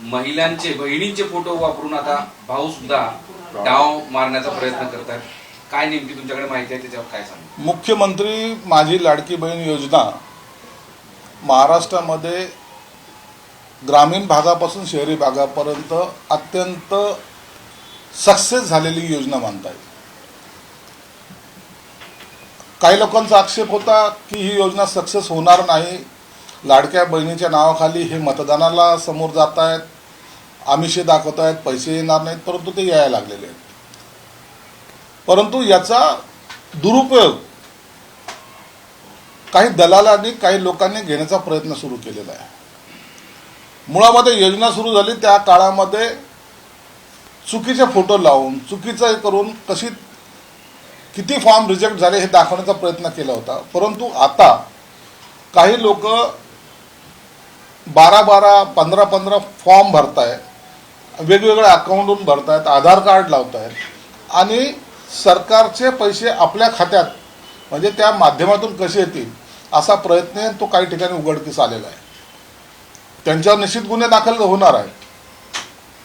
महिलांचे बहिणींचे फोटो वापरून आता भाऊ सुद्धा डाव मारण्याचा प्रयत्न करतात काय नेमकी तुमच्याकडे माहिती आहे? त्याच्यावर काय सांग? मुख्यमंत्री माझी लाडकी बहीण योजना महाराष्ट्रामध्ये ग्रामीण भागापासून शहरी भागापर्यंत अत्यंत सक्सेस झालेली योजना मानता येईल काही लोकांचा आक्षेप होता की ही योजना सक्सेस होणार नाही. लाडक्या बहिणीच्या नावाखाली हे मतदानाला समोर जात आहेत आमिषे दाखवत आहेत पैसे येणार नाहीत परंतु ते यायला लागलेले आहेत. परंतु याचा दुरुपयोग काही दलालांनी काही लोकांनी घेण्याचा प्रयत्न सुरू केलेला आहे. मुळामध्ये योजना सुरू झाली त्या काळामध्ये चुकीचे फोटो लावून चुकीचं करून कशी किती फॉर्म रिजेक्ट झाले हे दाखवण्याचा प्रयत्न केला होता. परंतु आता काही लोक बारा बारा पंधरा पंधरा फॉर्म भरताय. वेगवेगळ्या अकाउंटून भरतायत आधार कार्ड लावतायत. आणि सरकारचे पैसे आपल्या खात्यात म्हणजे त्या माध्यमातून कसे येतील असा प्रयत्न तो काही ठिकाणी उघडकीस आलेला आहे. त्यांच्यावर निश्चित गुन्हे दाखल होणार आहेत.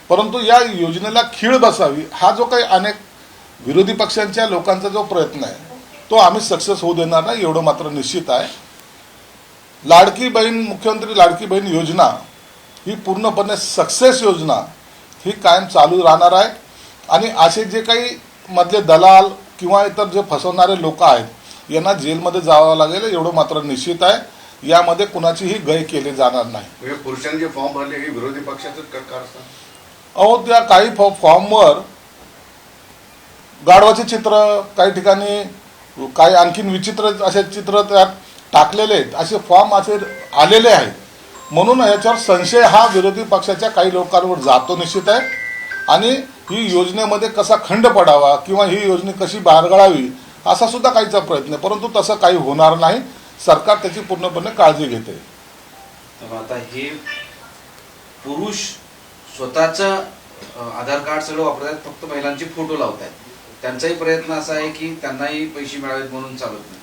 परंतु या योजनेला खीळ बसावी हा जो काही अनेक विरोधी पक्षांच्या लोकांचा जो प्रयत्न आहे तो आम्ही सक्सेस होऊ देणार नाही एवढं मात्र निश्चित आहे. लाडकी बहीण मुख्यमंत्री लाडकी बहीण योजना ही पूर्णपणे सक्सेस योजना ही कायम चालू राहणार आहे. आणि असे जे काही मधले दलाल किंवा इतर जे फसवणारे लोक आहेत यांना जेलमध्ये जावं लागेल एवढं मात्र निश्चित आहे. यामध्ये कुणाचीही गय केली जाणार नाही. म्हणजे पुरुषांनी जे फॉर्म भरले हे विरोधी कारस्थान? अहो त्या काही फॉर्मवर गाढवाचे चित्र काही ठिकाणी काही आणखीन विचित्र असे चित्र त्यात टाकलेले आहेत असे फॉर्म असे आलेले आहेत. म्हणून याच्यावर संशय हा विरोधी पक्षाच्या काही लोकांवर जातो निश्चित आहे. आणि ही योजनेमध्ये कसा खंड पडावा किंवा ही योजना कशी बारगळावी असा सुद्धा काहीचा प्रयत्न परंतु तसं काही होणार नाही. सरकार त्याची पूर्णपणे काळजी घेते. तर आता हे पुरुष स्वतःच आधार कार्ड सगळं वापरतात फक्त महिलांचे फोटो लावत आहेत त्यांचाही प्रयत्न असा आहे की त्यांनाही पैसे मिळावेत म्हणून चालत नाही.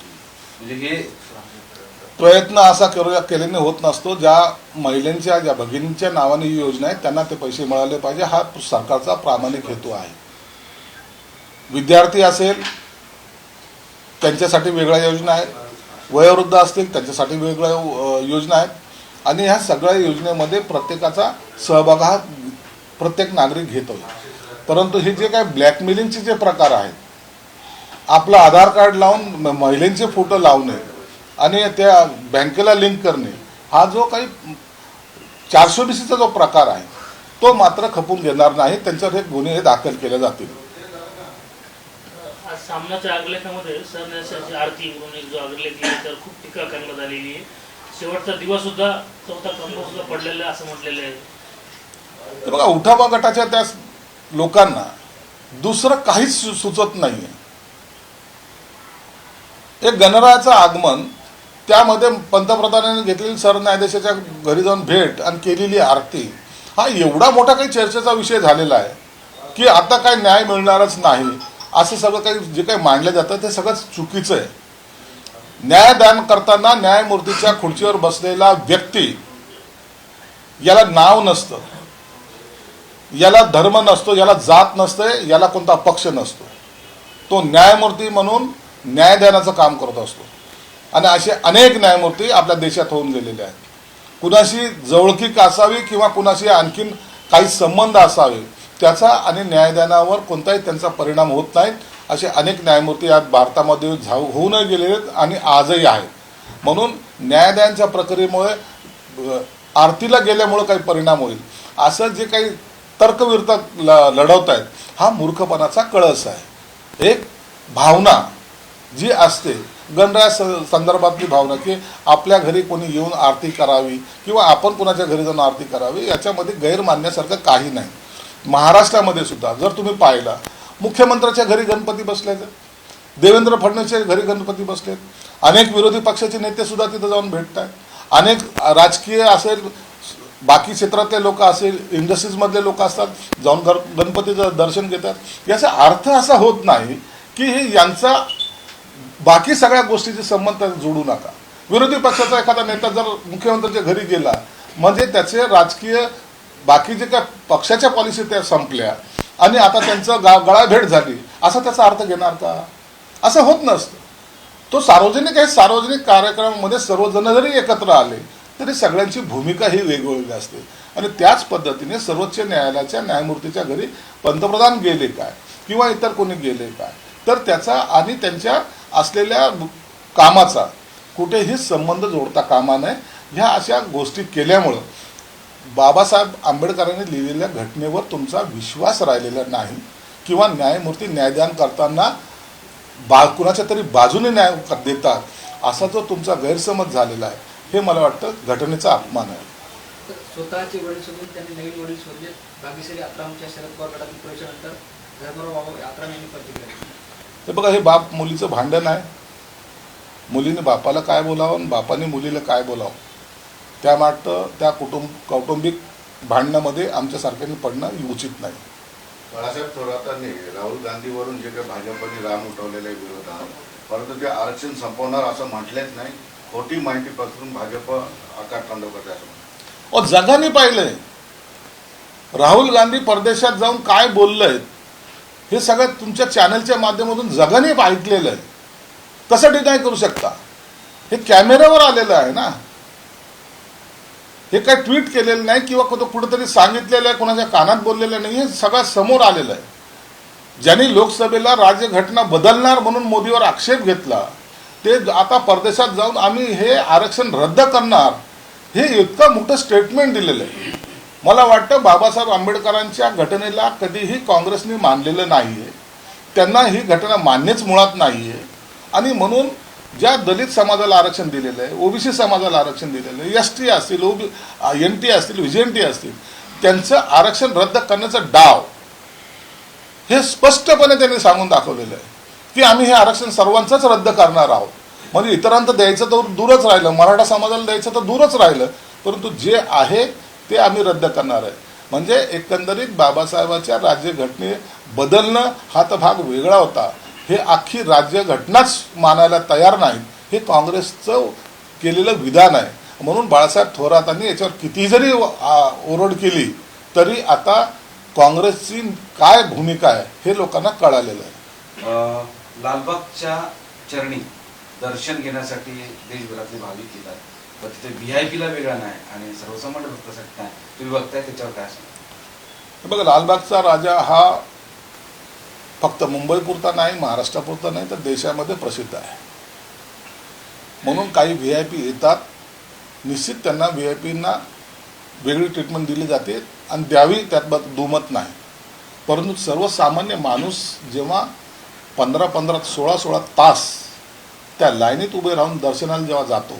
म्हणजे हे प्रयत्न असा करू केल्याने होत नसतो. ज्या महिलांच्या ज्या भगिनींच्या नावाने ही योजना आहे त्यांना ते पैसे मिळाले पाहिजे. हा सरकारचा प्रामाणिक हेतू आहे. विद्यार्थी असेल त्यांच्यासाठी वेगळ्या योजना आहेत वयोवृद्ध असतील त्यांच्यासाठी वेगळ्या योजना आहेत आणि ह्या सगळ्या योजनेमध्ये प्रत्येकाचा सहभाग हा प्रत्येक नागरिक घेतो परंतु हे जे काय ब्लॅकमेलिंगचे जे प्रकार आहेत आपलं आधार कार्ड लावून म- महिलांचे फोटो लावणे आणि त्या बँकेला लिंक करणे हा जो काही चारशे बीसीचा जो प्रकार आहे तो मात्र खपून घेणार नाही. त्यांच्यावर हे गुन्हे हे दाखल केले जातील. आज सामनाच्या सरन्यासाची आरती म्हणून जो त्यावर खूप टीका करण्यात आलेली आहे. शेवटचा दिवस सुद्धा चौथा कंब सुद्धा पडलेला असं म्हटलेलं आहे. तर बघा उठावा गटाच्या त्या लोकांना दुसरं काहीच सुचत नाहीये. एक गणरायाचं आगमन त्यामध्ये पंतप्रधानांनी घेतलेली सरन्यायाधीशाच्या घरी जाऊन भेट आणि केलेली आरती हा एवढा मोठा काही चर्चेचा विषय झालेला आहे की आता काय न्याय मिळणारच नाही असं सगळं काही जे काही मांडलं जातं ते सगळं चुकीचं आहे. न्यायदान करताना न्यायमूर्तीच्या खुर्चीवर बसलेला व्यक्ती याला नाव नसतं. याला धर्म नसतो याला जात नसते याला कोणता पक्ष नसतो. तो न्यायमूर्ती म्हणून न्याय काम करत असतो. आणि असे अनेक न्यायमूर्ती आपल्या देशात होऊन गेलेले आहेत. कुणाशी जवळकीक असावी किंवा कुणाशी आणखीन काही संबंध असावे त्याचा आणि न्यायदानावर कोणताही त्यांचा परिणाम होत नाही असे अनेक न्यायमूर्ती आज भारतामध्ये झाऊ होऊनही गेलेले आहेत आणि आजही आहेत. म्हणून न्यायदानाच्या प्रक्रियेमुळे आरतीला गेल्यामुळे काही परिणाम होईल. असं जे काही तर्कविरता ल लढवत आहेत हा मूर्खपणाचा कळस आहे. एक भावना जी असते गणराज स- संदर्भातली भावना की आपल्या घरी कोणी येऊन आरती करावी किंवा आपण कोणाच्या घरी जाऊन आरती करावी याच्यामध्ये गैर मानण्यासारखं काही नाही. महाराष्ट्रामध्ये सुद्धा जर तुम्ही पाहिला मुख्यमंत्र्याच्या घरी गणपती बसले देवेंद्र फडणवीसच्या घरी गणपती बसलेत अनेक विरोधी पक्षाचे नेते सुद्धा तिथं जाऊन भेटत आहेत अनेक राजकीय असेल बाकी क्षेत्रातले लोक असेल इंडस्ट्रीजमधले लोक असतात जाऊन घर गणपतीचं दर्शन घेतात. याचा अर्थ असा होत नाही की हे यांचा बाकी सगळ्या गोष्टीचे संबंध जोडू नका. विरोधी पक्षाचा एखादा नेता जर मुख्यमंत्र्यांच्या घरी गेला म्हणजे त्याचे राजकीय बाकी जे काय पक्षाच्या पॉलिसी त्या संपल्या आणि आता त्यांचं गा गळाभेट झाली असा त्याचा अर्थ घेणार का? असं होत नसतं. तो सार्वजनिक आहे सार्वजनिक कार्यक्रमामध्ये सर्वजण जरी एकत्र आले तरी सगळ्यांची भूमिका ही वेगवेगळी असते. आणि त्याच पद्धतीने सर्वोच्च न्यायालयाच्या न्यायमूर्तीच्या घरी पंतप्रधान गेले काय? किंवा इतर कोणी गेले काय? तर त्याचा आणि त्यांच्या असलेल्या कामाचा कुठेही संबंध जोडता कामा नये. ह्या अशा गोष्टी केल्यामुळं बाबासाहेब आंबेडकरांनी लिहिलेल्या घटनेवर तुमचा विश्वास राहिलेला नाही किंवा न्यायमूर्ती न्यायदान करताना बा कुणाच्या तरी बाजूने न्याय देतात असा जो तुमचा गैरसमज झालेला आहे हे मला वाटतं घटनेचा अपमान आहे. स्वतःचे वडील सोडून त्यांनी नवीन वडील शोधले बागेश्वरी आत्रामच्या शरद पवार गटातील प्रवेशानंतर धर्मराव बाबा आत्राम यांनी प्रतिक्रिया दिली. ते बघा हे बाप मुलीचं भांडण आहे. मुलीने बापाला काय बोलावं आणि बापाने मुलीला काय बोलावं? त्या वाटतं त्या कुटुंब कौटुंबिक भांडणामध्ये आमच्यासारख्यांनी पडणं उचित नाही. बाळासाहेब थोरातांनी राहुल गांधीवरून जे काही भाजपने राम उठवलेलं आहे विरोधात परंतु ते आरक्षण संपवणार असं म्हटलेच नाही. खोटी माहिती पसरून भाजप आकार तांडव करते असं जगाने पाहिलंय. राहुल गांधी परदेशात जाऊन काय बोललंय? हे सगळं तुमच्या चॅनलच्या माध्यमातून जगाने ऐकलेलं आहे कसं डिनाय करू शकता? हे कॅमेऱ्यावर आलेलं आहे ना. हे काय ट्विट केलेलं नाही किंवा कुठं कुठंतरी सांगितलेलं आहे कोणाच्या कानात बोललेलं नाही हे सगळं समोर आलेलं आहे. ज्यांनी लोकसभेला राज्यघटना बदलणार म्हणून मोदीवर आक्षेप घेतला ते आता परदेशात जाऊन आम्ही हे आरक्षण रद्द करणार हे इतकं मोठं स्टेटमेंट दिलेलं आहे. मला वाटतं बाबासाहेब आंबेडकरांच्या घटनेला कधीही काँग्रेसने मानलेलं नाही आहे त्यांना ही घटना मान्यच मुळात नाही आहे आणि म्हणून ज्या दलित समाजाला आरक्षण दिलेलं आहे ओबीसी समाजाला आरक्षण दिलेलं आहे एस टी असतील ओबी एन टी असतील व्हिजन टी असतील त्यांचं आरक्षण रद्द करण्याचा डाव हे स्पष्टपणे त्यांनी सांगून दाखवलेलं आहे की आम्ही हे आरक्षण सर्वांचंच रद्द करणार आहोत. म्हणजे इतरांचं द्यायचं तर दूरच राहिलं मराठा समाजाला द्यायचं तर दूरच राहिलं परंतु जे आहे ते आम्ही रद्द करणार आहे. म्हणजे एकंदरीत बाबासाहेबाच्या राज्यघटने बदलणं हा तर भाग वेगळा होता. हे अख्खी राज्यघटनाच मानायला तयार नाहीत. हे काँग्रेसचं केलेलं विधान आहे. म्हणून बाळासाहेब थोरातांनी याच्यावर किती जरी ओरड केली तरी आता काँग्रेसची काय भूमिका आहे हे लोकांना कळालेलं आहे. लालबागच्या चरणी दर्शन घेण्यासाठी देशभरातले भाविक येतात. पण तिथे व्ही आय पीला वेगळा नाही आणि सर्वसामान्य भक्तासाठी नाही. तुम्ही बघताय त्याच्यावर काय बघा लालबागचा राजा हा फक्त मुंबईपुरता नाही महाराष्ट्रापुरता नाही तर देशामध्ये प्रसिद्ध आहे. म्हणून काही व्ही आय पी येतात. निश्चित त्यांना व्ही आय पींना वेगळी ट्रीटमेंट दिली जाते आणि द्यावी त्यात दुमत नाही. परंतु सर्वसामान्य माणूस जेव्हा पंधरा पंधरा सोळा सोळा तास त्या लाईनीत उभे राहून दर्शनाला जेव्हा जातो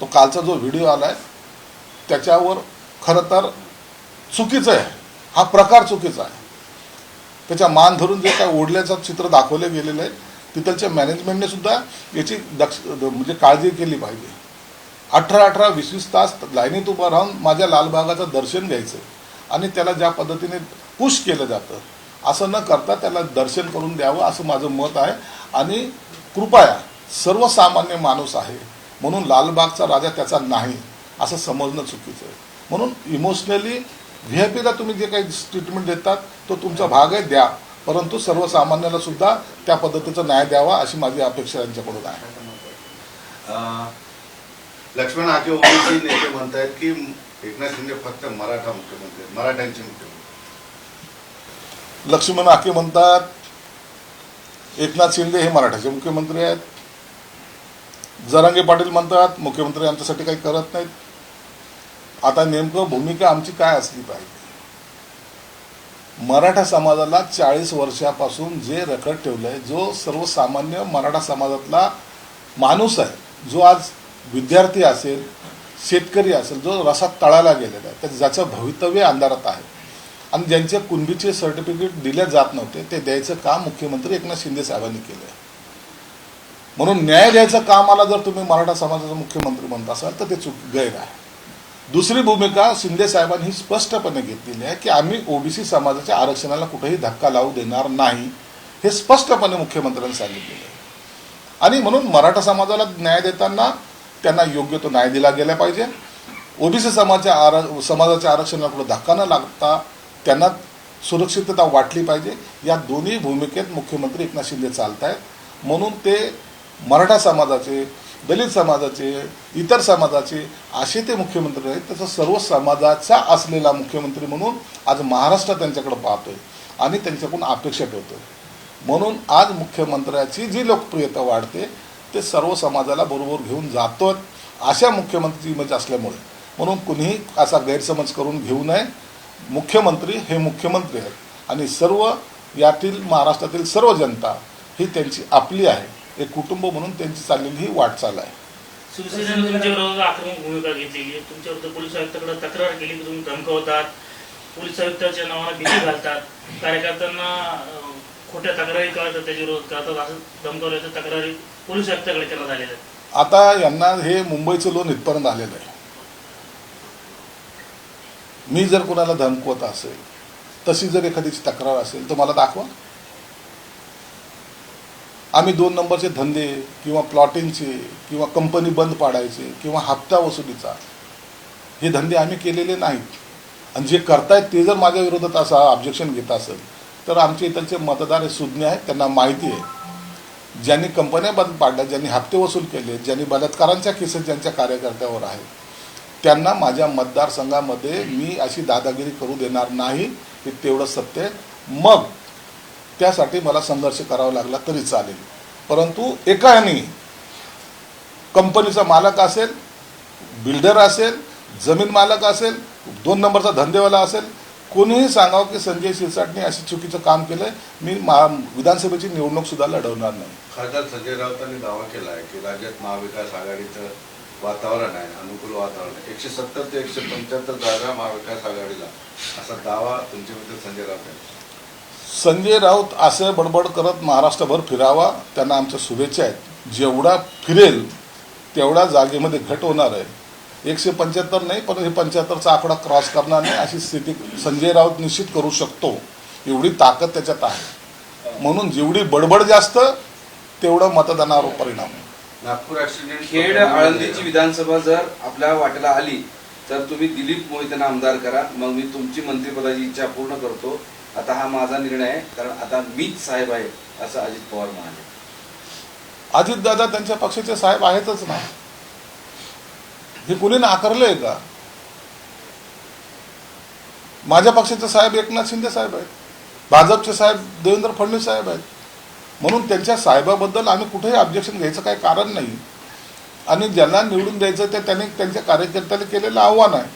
तो कालचा जो व्हिडिओ आला आहे त्याच्यावर खरं तर चुकीचं आहे. हा प्रकार चुकीचा आहे. त्याच्या मान धरून जे काय ओढल्याचं चित्र दाखवले गेलेलं आहे तिथलच्या मॅनेजमेंटने सुद्धा याची दक्ष म्हणजे काळजी केली पाहिजे. अठरा अठरा वीस वीस तास लाईनीत उभं राहून माझ्या लालबागाचं दर्शन घ्यायचं आणि त्याला ज्या पद्धतीने पुश केलं जातं असं न करता त्याला दर्शन करून द्यावं असं माझं मत आहे. आणि कृपया सर्वसामान्य माणूस आहे म्हणून लालबागचा राजा त्याचा नाही असं समजणं चुकीचं आहे. म्हणून इमोशनली व्ही आय पीला तुम्ही जे काही ट्रीटमेंट देतात तो तुमचा भाग आहे द्या. परंतु सर्वसामान्याला सुद्धा त्या पद्धतीचा न्याय द्यावा अशी माझी अपेक्षा यांच्याकडून आहे. लक्ष्मण आके ओबीसी नेते म्हणतायत की एकनाथ शिंदे फक्त मराठा मुख्यमंत्री मराठ्यांचे मुख्यमंत्री. लक्ष्मण आके म्हणतात एकनाथ शिंदे हे मराठाचे मुख्यमंत्री आहेत. जरांगे पाटील म्हणतात मुख्यमंत्री आमच्यासाठी काही करत नाहीत. आता नेमकं भूमिका आमची काय असली पाहिजे? मराठा समाजाला चाळीस वर्षापासून जे रखड ठेवलं आहे जो सर्वसामान्य मराठा समाजातला माणूस आहे जो आज विद्यार्थी असेल शेतकरी असेल जो रसात तळाला गेलेला आहे तर ज्याचं भवितव्य अंधारात आहे. आणि ज्यांचे कुणबीचे सर्टिफिकेट दिले जात नव्हते ते द्यायचं काम मुख्यमंत्री एकनाथ शिंदे साहेबांनी केलं आहे म्हणून न्याय द्यायचं कामाला जर तुम्ही मराठा समाजाचा मुख्यमंत्री म्हणत असाल तर ते चूक गैर आहे. दुसरी भूमिका शिंदे साहेबांनी स्पष्टपणे घेतलेली आहे की आम्ही ओबीसी समाजाच्या आरक्षणाला कुठेही धक्का लावू देणार नाही हे स्पष्टपणे मुख्यमंत्र्यांनी सांगितलेलं आहे. आणि म्हणून मराठा समाजाला न्याय देताना त्यांना योग्य तो न्याय दिला गेला पाहिजे. ओबीसी समाजाच्या आर समाजाच्या आरक्षणाला आरक्षणाकडे धक्का न लागता त्यांना सुरक्षितता वाटली पाहिजे. या दोन्ही भूमिकेत मुख्यमंत्री एकनाथ शिंदे चालत आहेत म्हणून ते मराठा समाजाचे दलित समाजाचे इतर समाजाचे असे ते मुख्यमंत्री आहेत. त्याचा सर्व समाजाचा असलेला मुख्यमंत्री म्हणून आज महाराष्ट्र त्यांच्याकडे पाहतोय आणि त्यांच्याकडून अपेक्षा ठेवतोय. म्हणून आज मुख्यमंत्र्याची जी लोकप्रियता वाढते ते सर्व समाजाला बरोबर घेऊन जातो अशा मुख्यमंत्री इमेज असल्यामुळे. म्हणून कुणीही असा गैरसमज करून घेऊ नये. मुख्यमंत्री हे मुख्यमंत्री आहेत आणि सर्व यातील महाराष्ट्रातील सर्व जनता ही त्यांची आपली आहे. एक कुटुंब म्हणून त्यांची चाललेली ही वाटचाल आहे. शिवसेनेने आक्रमक भूमिका घेतलेली आहे. तुमच्या विरुद्ध पोलीस आयुक्ताकडे तक्रार केली की तुम्ही धमकावतात. पोलीस आयुक्ताच्या नावाने भीती घालतात. कार्यकर्त्यांना खोट्या तक्रारी करतात त्याच्या विरोधात करतात. असं धमकावल्याच्या तक्रारी पोलीस आयुक्ताकडे आहेत. आता यांना हे मुंबईचं लोन इथपर्यंत आलेलं आहे. मी जर कोणाला धमकवत असेल तशी जर एखाद्याची तक्रार असेल तर मला दाखवा. आम्ही दोन नंबरचे धंदे किंवा प्लॉटिंगचे किंवा कंपनी बंद पाडायचे किंवा हप्ता वसुलीचा हे धंदे आम्ही केलेले नाहीत. आणि जे करतायत ते जर माझ्या विरोधात असं ऑब्जेक्शन घेत असेल तर आमचे इथलचे मतदार हे सुज्ञ आहेत त्यांना माहिती आहे. ज्यांनी कंपन्या बंद पाडल्या ज्यांनी हप्ते वसूल केले ज्यांनी बलात्कारांच्या केसेस ज्यांच्या कार्यकर्त्यावर आहेत त्यांना माझ्या मतदारसंघामध्ये मी अशी दादागिरी करू देणार नाही हे तेवढं सत्य आहे. मग त्यासाठी मला संघर्ष करावा लागला तरी चालेल. परंतु एकाने कंपनीचा मालक असेल बिल्डर असेल जमीन मालक असेल दोन नंबरचा धंदेवाला असेल कोणीही सांगावं की संजय शिरसाटने असे चुकीचं काम केलंय मी महा विधानसभेची निवडणूक सुद्धा लढवणार नाही. खासदार संजय राऊतांनी दावा केला आहे की राज्यात महाविकास आघाडीचं वातावरण आहे अनुकूल वातावरण आहे. एकशे सत्तर ते एकशे पंच्याहत्तर जागा महाविकास आघाडीला असा दावा तुमच्या मित्र संजय राऊत यांनी संजय राऊत असं बडबड करत महाराष्ट्रभर फिरावा त्यांना आमच्या शुभेच्छा आहेत. जेवढा फिरेल तेवढ्या जागेमध्ये घट होणार आहे. एकशे पंच्याहत्तर नाही पण हे पंच्याहत्तरचा आकडा क्रॉस करणार नाही अशी स्थिती संजय राऊत निश्चित करू शकतो. एवढी ताकद त्याच्यात आहे. म्हणून जेवढी बडबड जास्त तेवढं मतदानावर परिणाम आहे नागपूर ऍक्सिडेंट खेड आळंदीची विधानसभा जर आपल्या वाटेला आली तर तुम्ही दिलीप मोहितेंना आमदार करा. मग मी तुमची मंत्रिपदाची इच्छा पूर्ण करतो. आता हा माझा निर्णय आहे कारण आता मीच साहेब आहे असं अजित पवार म्हणाले. अजितदादा त्यांच्या पक्षाचे साहेब आहेतच ना. हे कुणी नाकारलंय का? माझ्या पक्षाचे साहेब एकनाथ शिंदे साहेब आहेत. भाजपचे साहेब देवेंद्र फडणवीस साहेब आहेत. म्हणून त्यांच्या साहेबाबद्दल आम्ही कुठेही ऑब्जेक्शन घ्यायचं काही कारण नाही. आणि ज्यांना निवडून द्यायचं ते त्यांनी त्यांच्या कार्यकर्त्यांनी केलेलं आव्हान आहे.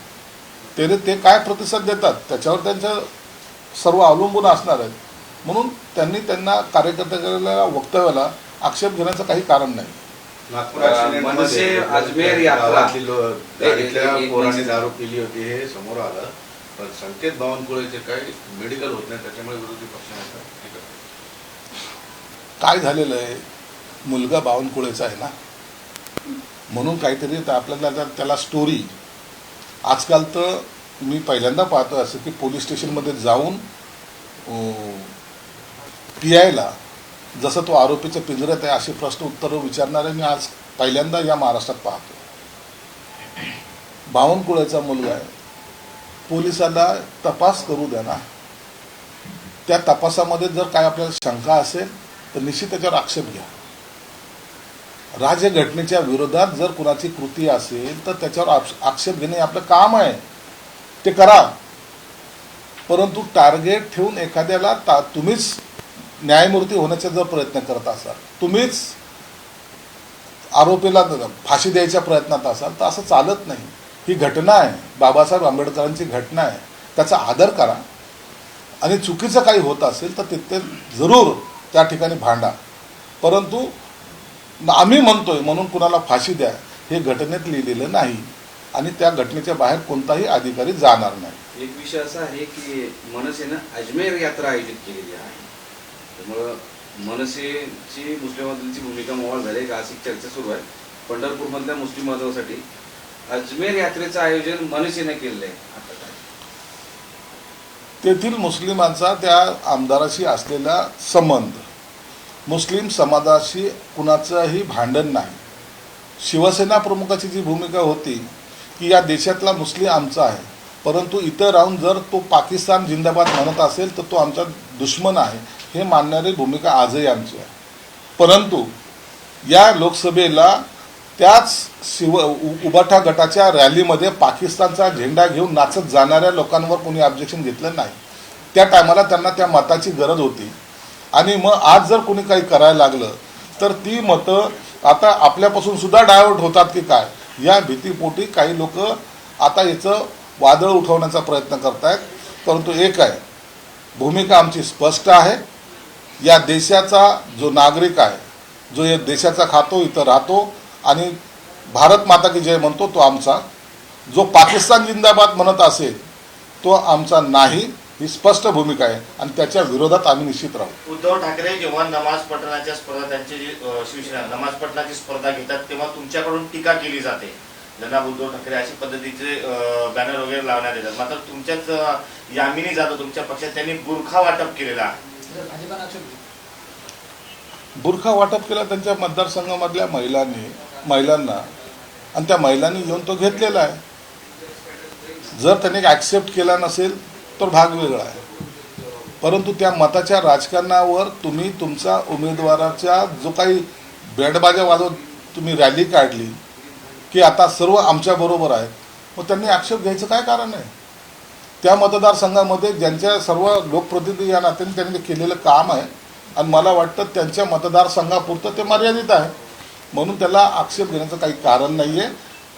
ते ते काय प्रतिसाद देतात त्याच्यावर त्यांचं सर्व अवलंबून असणार आहेत. म्हणून त्यांनी त्यांना कार्यकर्त्याला वक्तव्याला आक्षेप घेण्याचं काही कारण नाही. नागपूर मनसे, मध्ये अजमेर यात्रा. पोरांनी दारू पिली होती हे समोर आलं. पण संकेत बावनकुळेचे काही मेडिकल होत नाही त्याच्यामुळे विरोधी पक्षाने काय झालेलं आहे? मुलगा बावनकुळेचा आहे ना? म्हणून काहीतरी आपल्याला त्या- त्याला स्टोरी आजकाल तर मी पहिल्यांदा पाहतो असं की पोलीस स्टेशनमध्ये जाऊन पी आयला जसं तो आरोपीच्या पिंजऱ्यात आहे असे प्रश्न उत्तरं विचारणारे मी आज पहिल्यांदा या महाराष्ट्रात पाहतो बावनकुळ्याचा मुलगा आहे. पोलिसाला तपास करू द्या ना. त्या तपासामध्ये जर काय आपल्याला शंका असेल तर निश्चित त्याच्यावर आक्षेप घ्या. राज्यघटनेच्या विरोधात जर कुणाची कृती असेल तर त्याच्यावर आक्षेप घेणे आपलं काम आहे. ते करा. परंतु टार्गेट ठेवून एखाद्याला ता तुम्हीच न्यायमूर्ती होण्याचा जर प्रयत्न करत असाल तुम्हीच आरोपीला फाशी द्यायच्या प्रयत्नात असाल तर असं चालत नाही. ही घटना आहे. बाबासाहेब आंबेडकरांची घटना आहे. त्याचा आदर करा. आणि चुकीचं काही होत असेल तर तिथे जरूर त्या ठिकाणी भांडा. परंतु आम्ही म्हणतोय म्हणून कुणाला फाशी द्या हे घटनेत लिहिलेलं नाही. आणि त्या घटनेच्या बाहेर कोणताही अधिकारी जाणार नाही. एक विषय असा आहे की मनसेनं अजमेर यात्रा आयोजित केलेली आहे. त्यामुळं मनसेची मुस्लिमांची भूमिका मोवाळ झाली का अशी चर्चा सुरू आहे. पंढरपूरमधल्या मुस्लिम बांधवासाठी अजमेर यात्रेचं आयोजन मनसेनं केलेलं आहे. आता काय? तेथील मुस्लिमांचा त्या आमदाराशी असलेला संबंध मुस्लिम समाजाशी कुणाचंही भांडण नाही. शिवसेना प्रमुखाची जी भूमिका होती की या देशातला मुस्लिम आमचा आहे. परंतु इथं राहून जर तो पाकिस्तान जिंदाबाद म्हणत असेल तर तो आमचा दुश्मन आहे. हे मानणारी भूमिका आजही आमची आहे. परंतु या लोकसभेला त्याच शिव उ- उबाठा गटाच्या रॅलीमध्ये पाकिस्तानचा झेंडा घेऊन नाचत जाणाऱ्या लोकांवर कोणी ऑब्जेक्शन घेतलं नाही. त्या टायमाला त्यांना त्या मताची गरज होती. आणि मग आज जर कोणी काही करायला लागलं तर ती मतं आता आपल्यापासून सुद्धा डायवर्ट होतात की काय? या भीतीपोटी काही लोक आता याचं वादळ उठवण्याचा प्रयत्न करत आहेत परंतु एक आहे भूमिका आमची स्पष्ट आहे. या देशाचा जो नागरिक आहे जो या देशाचा खातो इथं राहतो आणि भारत माता की जय म्हणतो तो आमचा. जो पाकिस्तान जिंदाबाद म्हणत असेल तो आमचा नाही. ही स्पष्ट भूमिका आहे आणि त्याच्या विरोधात आम्ही निश्चित राहू. उद्धव ठाकरे जेव्हा नमाज पठणाच्या स्पर्धा त्यांची शिवसेना नमाज पठणाची स्पर्धा घेतात तेव्हा तुमच्याकडून टीका केली जाते. जनाब उद्धव ठाकरे अशी पद्धतीचे बॅनर वगैरे लावण्यात येतात. मात्र तुमच्याच यामिनी जाधव तुमच्या पक्षात त्यांनी बुरखा वाटप केलेला आहे. बुरखा वाटप केला त्यांच्या मतदारसंघामधल्या महिलांनी महिलांना. आणि त्या महिलांनी येऊन तो घेतलेला आहे. जर त्यांनी ॲक्सेप्ट केला नसेल तर भाग वेगळा आहे. परंतु त्या मताच्या राजकारणावर तुम्ही तुमचा उमेदवाराच्या जो काही बँडबाजा वाजवत तुम्ही रॅली काढली की आता सर्व आमच्याबरोबर आहेत मग त्यांनी आक्षेप घ्यायचं काय कारण आहे? त्या मतदारसंघामध्ये ज्यांच्या सर्व लोकप्रतिनिधी या नात्याने त्यांनी केलेलं काम आहे आणि मला वाटतं त्यांच्या मतदारसंघापुरतं ते मर्यादित आहे. म्हणून त्याला आक्षेप घेण्याचं काही कारण नाही आहे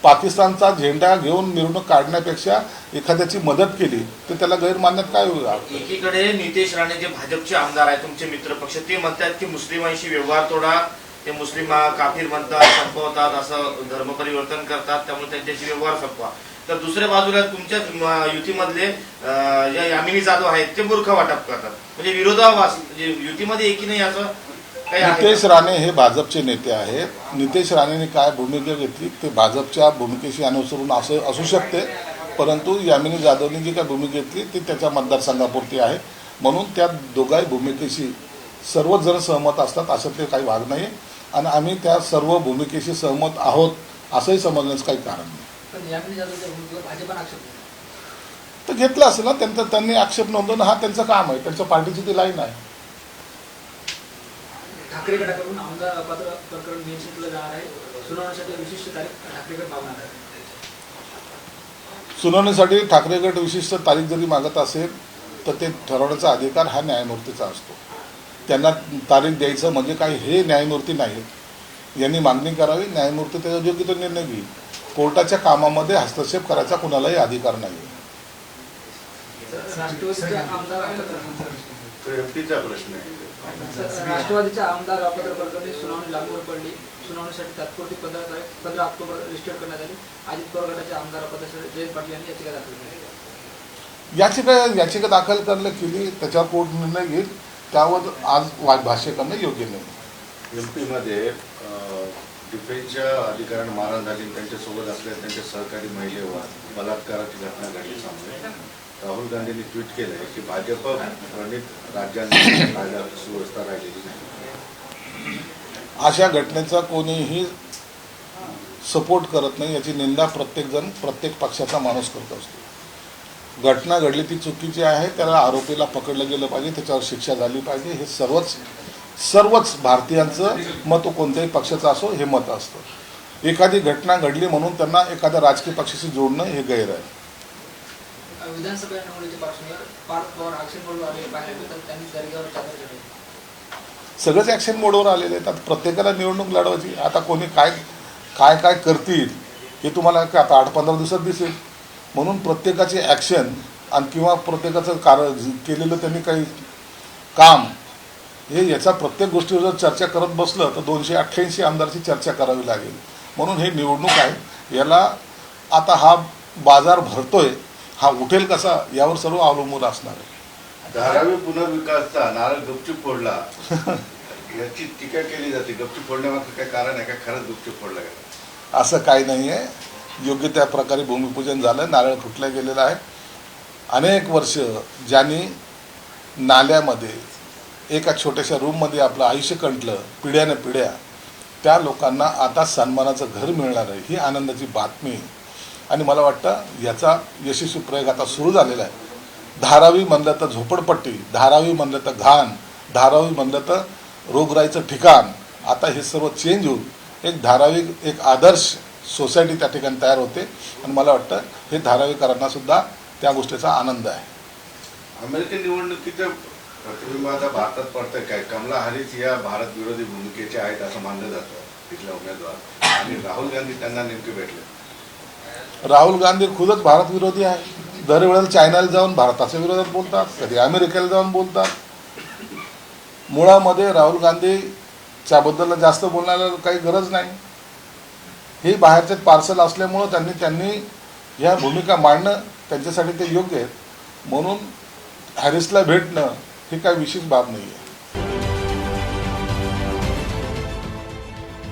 पाकिस्तानचा झेंडा घेऊन मिरवणूक काढण्यापेक्षा एखाद्याची मदत केली तर त्याला गैरमान्यात काय होईल? एकीकडे नितेश राणे जे भाजपचे आमदार आहेत तुमचे मित्र पक्ष ते म्हणतात की मुस्लिमांशी व्यवहार तोडा. ते मुस्लिम काफीर म्हणतात संपवतात असं धर्म परिवर्तन करतात त्यामुळे त्यांच्याशी व्यवहार संपवा. तर दुसऱ्या बाजूला तुमच्या युतीमधले यामिनी जाधव आहेत ते मूर्ख वाटप करतात. म्हणजे विरोधाभास म्हणजे युतीमध्ये एकी नाही असं नितेश? राणे हे भाजपचे नेते आहेत. नितेश राणेने काय भूमिका घेतली? ते भाजपच्या भूमिकेशी अनुसरून असं असू शकते. परंतु यामिनी जाधवने जी काय भूमिका घेतली ती त्याच्या मतदारसंघापुरती आहे. म्हणून त्या दोघाही भूमिकेशी सर्वच जण सहमत असतात असं ते काही भाग नाही आणि आम्ही त्या सर्व भूमिकेशी सहमत आहोत असंही समजण्याचं काही कारण नाही. पण यामिनी जाधवच्या भूमिकेवर भाजपानं आक्षेप घेतला. तर घेतलं असेल ना त्यांचा त्यांनी आक्षेप नोंदवणं हा त्यांचं काम आहे. त्यांच्या पार्टीची ती लाईन आहे. ठाकरे गटाकडून आमदार अपात्र प्रकरण निश्चितलं जाणार आहे. सुनावणीसाठी विशिष्ट तारीख ठाकरे गट मागणार आहे. सुनावणीसाठी ठाकरे गट विशिष्ट तारीख जरी मागत असेल तर ते ठरवण्याचा अधिकार हा न्यायमूर्तीचा असतो. त्यांना तारीख द्यायचं म्हणजे काही हे न्यायमूर्ती नाहीत यांनी मागणी करावी न्यायमूर्ती त्याचा योग्य तो निर्णय घेईल. कोर्टाच्या कामामध्ये हस्तक्षेप करायचा कुणालाही अधिकार नाही. प्रश्न आहे. राष्ट्रवादीच्या आमदार अपात्र प्रकरणी सुनावणी लांबवर पडली. सुनावणीसाठी तात्पुरती पंधरा तारीख पंधरा ऑक्टोबर रजिस्टर करण्यात आली. अजित पवार गटाचे आमदार अपात्र जयंत पाटील यांनी याचिका दाखल केली. याचिका याचिका दाखल करण्यात केली त्याच्यावर कोर्ट निर्णय घेईल. त्यावर आज वा- भाष्य करणं योग्य नाही एम पीमध्ये डिफेन्सच्या अधिकाऱ्यांना मारहाण झाली. त्यांच्यासोबत असलेल्या त्यांच्या सहकारी महिलेवर बलात्काराची घटना घडली सामने. राहुल गांधींनी ट्विट केलं आहे की भाजप प्रणित राज्यांमध्ये सुव्यवस्था राहिलेली नाही. अशा घटनेचा कोणीही सपोर्ट करत नाही याची निंदा प्रत्येकजण प्रत्येक पक्षाचा माणूस करत असतो. घटना घडली ती चुकीची आहे त्याला आरोपीला पकडलं गेलं पाहिजे त्याच्यावर शिक्षा झाली पाहिजे हे सर्वच सर्वच भारतीयांचं मत कोणत्याही पक्षाचं असो हे मत असतं. एखादी घटना घडली म्हणून त्यांना एखाद्या राजकीय पक्षाशी जोडणं हे गैर आहे. विधानसभा निवडणुकीच्या पार्श्वभूमीवर पार्थ पवार आक्षेप मोडवर आले पाहिजे तर त्यांनी दर्ग्यावर चादर चढवली सगळेच ॲक्शन मोडवर आलेले आहेत. आता प्रत्येकाला निवडणूक लढवायची. आता कोणी काय काय काय करतील हे तुम्हाला काय आता आठ पंधरा दिवसात दिसेल. म्हणून प्रत्येकाचे ॲक्शन आणि किंवा प्रत्येकाचं कार केलेलं त्यांनी काही काम हे याचा प्रत्येक गोष्टीवर जर चर्चा करत बसलं तर दोनशे अठ्ठ्याऐंशी आमदारची चर्चा करावी लागेल. म्हणून हे निवडणूक आहे. याला आता हा बाजार भरतोय. हा उठेल कसा यावर सर्व अवलंबून असणार आहे. धारावी पुनर्विकासचा नारळ गपचूप फोडला. याची टीका केली जाते. गपचूप फोडण्यामागचं काय कारण आहे का? खरंच गपचूप फोडला गेला. असं काही नाही आहे. योग्य त्या प्रकारे भूमिपूजन झालं. नारळ फुटलं गेलेलं आहे. अनेक वर्ष ज्यांनी नाल्यामध्ये एका छोट्याशा रूममध्ये आपलं आयुष्य कंटलं पिढ्यानं पिढ्या त्या लोकांना आता सन्मानाचं घर मिळणार आहे. ही आनंदाची बातमी आणि मला वाटतं याचा यशस्वी प्रयोग आता सुरू झालेला आहे. धारावी म्हणलं तर झोपडपट्टी धारावी म्हणलं तर घाण धारावी म्हणलं तर रोगराईचं ठिकाण. आता हे सर्व चेंज होऊन एक धारावी एक आदर्श सोसायटी त्या ठिकाणी तयार होते. आणि मला वाटतं हे धारावीकरांना सुद्धा त्या गोष्टीचा आनंद आहे. अमेरिकन निवडणुकीचं प्रतिबिंब आता भारतात पडतं काय? कमला हॅरिस या भारत विरोधी भूमिकेचे आहेत असं मानलं जातं तिथल्या उमेदवार. आणि राहुल गांधी त्यांना नेमके भेटले. राहुल गांधी खुदच भारत विरोधी आहे. दरवेळेला चायनाला जाऊन भारताच्या विरोधात बोलतात कधी अमेरिकेला जाऊन बोलतात. मुळामध्ये राहुल गांधीच्याबद्दल जास्त बोलण्याला काही गरज नाही. हे बाहेरचे पार्सल असल्यामुळं त्यांनी त्यांनी ह्या भूमिका मांडणं त्यांच्यासाठी ते योग्य आहेत. म्हणून हॅरिसला भेटणं ही काही विशेष बाब नाही आहे